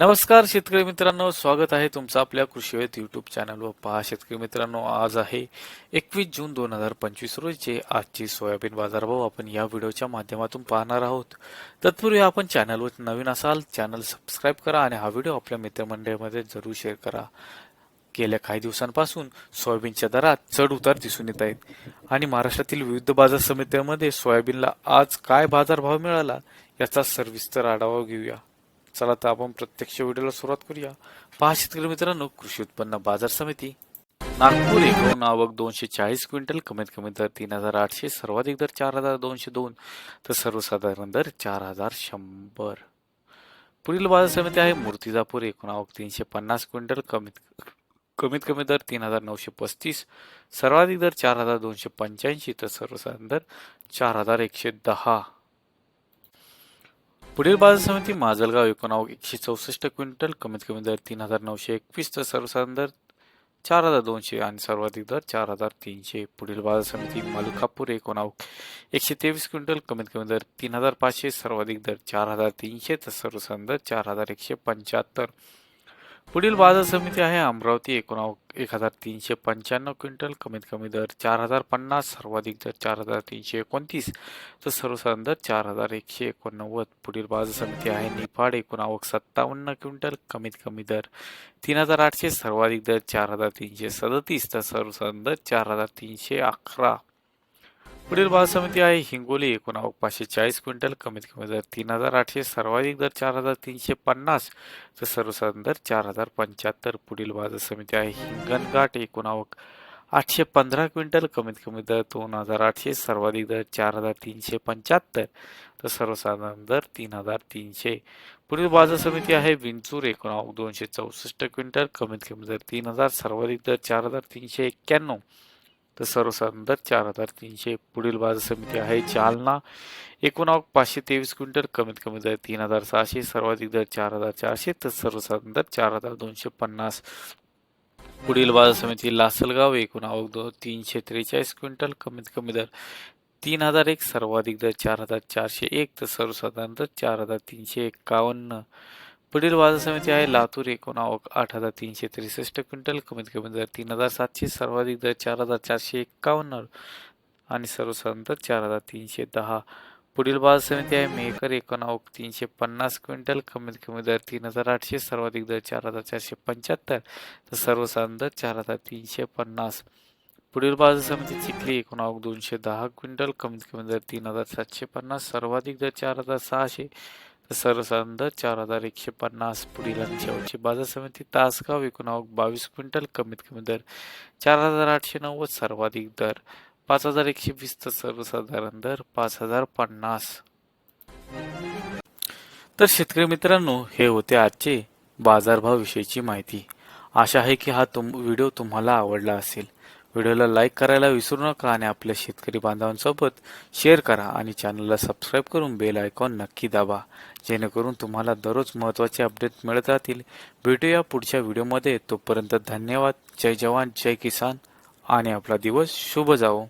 नमस्कार शेतकरी मित्रांनो. स्वागत आहे तुमचं आपल्या कृषीवेत युट्यूब चॅनलवर पहा शेतकरी मित्रांनो आज आहे एकवीस जून दोन हजार पंचवीस रोजचे आजची सोयाबीन बाजारभाव आपण या व्हिडिओच्या माध्यमातून पाहणार आहोत. तत्पूर्वी आपण चॅनलवर नवीन असाल चॅनल सबस्क्राईब करा आणि हा व्हिडिओ आपल्या मित्रमंडळीमध्ये जरूर शेअर करा. गेल्या काही दिवसांपासून सोयाबीनच्या दरात चढ उतार दिसून येत आहेत. आणि महाराष्ट्रातील विविध बाजार समित्यांमध्ये सोयाबीनला आज काय बाजारभाव मिळाला याचा सविस्तर आढावा घेऊया. चला तर आपण प्रत्यक्ष व्हिडिओला सुरुवात करूया. पहा शेतकरी मित्रांनो कृषी उत्पन्न बाजार समिती. नागपूर एकूण आवक दोनशे चाळीस क्विंटल कमीत कमी दर तीन हजार आठशे सर्वाधिक दर चार हजार दोनशे दोन तर सर्वसाधारण दर चार हजार शंभर. पुढील बाजार समिती आहे मूर्तिजापूर एकूण आवक तीनशे पन्नास क्विंटल कमीत कमीत कमी दर तीन हजार नऊशे पस्तीस सर्वाधिक दर चार हजार दोनशे पंच्याऐंशी तर सर्वसाधारण दर चार हजार एकशे दहा. पुढील बाजार समिती माजलगाव एकोणाव एकशे चौसष्ट क्विंटल कमीत कमी दर तीन हजार नऊशे एकवीस तर सर्वसाधारण दर चार हजार दोनशे आणि सर्वाधिक दर चार हजार तीनशे. पुढील बाजार समिती मलकापूर एकोणाव एकशे तेवीस क्विंटल कमीत कमी दर तीन हजार पाचशे सर्वाधिक दर चार हजार तीनशे तर सर्वसाधारण दर चार हजार एकशे पंच्याहत्तर. पुढील बाजार समिती आहे. अमरावती एकोणा एक हजार तीनशे पंच्याण्णव क्विंटल कमीत कमी दर चार हजार पन्नास सर्वाधिक दर चार हजार तीनशे एकोणतीस तर सर्वसाधारण दर चार हजार एकशे एकोणनव्वद. पुढील बाजार समिती आहे. निफाड एकूण आवक सत्तावन्न क्विंटल कमीत कमी दर तीन हजार आठशे सर्वाधिक दर चार हजार तीनशे सदतीस तर सर्वसाधारण दर चार हजार तीनशे अकरा. पुढील बाजार समिती आहे. हिंगोली एकूण आवक पाचशे चाळीस क्विंटल कमीत कमी दर तीन हजार आठशे सर्वाधिक दर चार हजार तीनशे पन्नास तर सर्वसाधारण दर चार हजार पंच्याहत्तर. पुढील बाजार समिती आहे. हिंगणघाट एकूण आवक आठशे पंधरा क्विंटल कमीत कमी दर दोन हजार आठशे सर्वाधिक दर चार हजार तीनशे पंच्याहत्तर तर सर्वसाधारण दर तीन हजार तीनशे. पुढील बाजार समिती आहे. विंचूर एकूण आवक दोनशे चौसष्ट क्विंटल कमीत कमी दर तीन हजार सर्वाधिक दर चार हजार तीनशे एक्क्याण्णव तर सर्वसाधारण दर चार हजार तीनशे पुढील बाजार समिती आहे. जालना एकूण आवक पाचशे तेवीस क्विंटल कमीत कमी दर तीन हजार सहाशे सर्वाधिक दर चार हजार चारशे तर सर्वसाधारण दर चार हजार दोनशे पन्नास. पुढील बाजार समिती लासलगाव एकूण आवक दो तीनशे त्रेचाळीस क्विंटल कमीत कमी दर तीन हजार एक सर्वाधिक दर चार हजार चारशे एक तर सर्वसाधारण दर चार हजार तीनशे एक्कावन्न पुढील बाजार समिती आहे लातूर एकूण आवक आठ हजार तीनशे त्रेसष्ट क्विंटल. कमीत कमी दर तीन हजार सातशे सर्वाधिक दर चार हजार चारशे एक्कावन्न आणि सर्वसाधारण दर चार हजार तीनशे दहा. पुढील बाजार समिती आहे मेकर एकूण आवक तीनशे पन्नास क्विंटल. कमीत कमी दर तीन हजार आठशे सर्वाधिक दर चार हजार चारशे पंच्याहत्तर. तर सर्वसाधारण दर चार हजार तीनशे पन्नास. पुढील बाजार समिती चिखली एकूण आवक दोनशे दहा क्विंटल. कमीत कमी दर तीन हजार सातशे पन्नास सर्वाधिक दर चार हजार सहाशे. तर दर चार हजार एकशे पन्नास पुढील आणि शेवटची बाजार समिती तासगाव एकूणवक बावीस क्विंटल कमीत कमी दर चार हजार आठशे नव्वद सर्वाधिक दर पाच हजार एकशे वीस तर सर्वसाधारण दर पाच हजार पन्नास. तर शेतकरी मित्रांनो हे होते आजचे बाजारभाव विषयीची माहिती. आशा आहे की हा तुम व्हिडिओ तुम्हाला आवडला असेल. व्हिडिओला लाईक करायला विसरू नका आणि आपल्या शेतकरी बांधवांसोबत शेअर करा आणि चॅनलला सबस्क्राईब करून बेल आयकॉन नक्की दाबा जेणेकरून तुम्हाला दररोज महत्त्वाचे अपडेट मिळत राहतील. भेटूया पुढच्या व्हिडिओमध्ये. तोपर्यंत धन्यवाद. जय जवान जय किसान आणि आपला दिवस शुभ जावो.